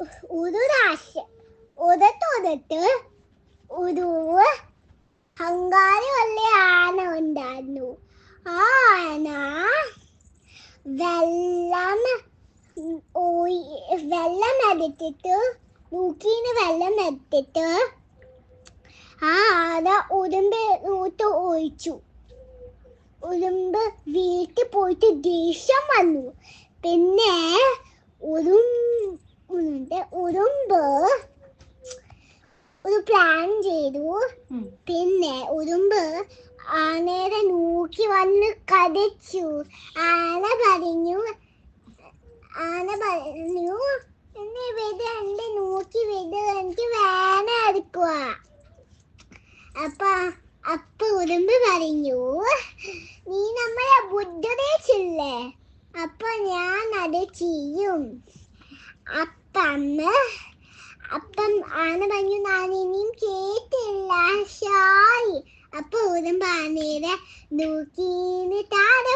ഒരു പ്രാവശ്യം ഉദത്തൊതട്ട് ഒരു ഹങ്കാരി വല്ല ആന ഉണ്ടായിരുന്നു. ആ ആന വെള്ളം വെള്ളം എടുത്തിട്ട് മൂക്കീന്ന് വെള്ളം എടുത്തിട്ട് ആ ആന ഉടുമ്പ് നൂത്ത് ഒഴിച്ചു. ഉടുമ്പ് വീട്ടിൽ പോയിട്ട് ദേഷ്യം വന്നു. പിന്നെ ഉണ്ട് ഉറുമ്പ്. ഒരു പ്ലാൻ ചെയ്തു. പിന്നെ ഉറുമ്പ് ആനയുടെ നോക്കി വന്ന് കടിച്ചു. ആന പറഞ്ഞു ആന പറഞ്ഞു എന്നെ വെത് എന്റെ നോക്കി വെത് എനിക്ക് വേന എടുക്കുക അപ്പ അപ്പൊ ഉറുമ്പ് പറഞ്ഞു നീ നമ്മളെ ബുദ്ധദേശില്ലേ അപ്പൊ ഞാൻ അത് ചെയ്യും. അപ്പം അപ്പം ആന പറഞ്ഞു ഇനിയും കേട്ടില്ല ഷായി. അപ്പൊ ഉറുമ്പ് ആനയുടെ താര താഴെ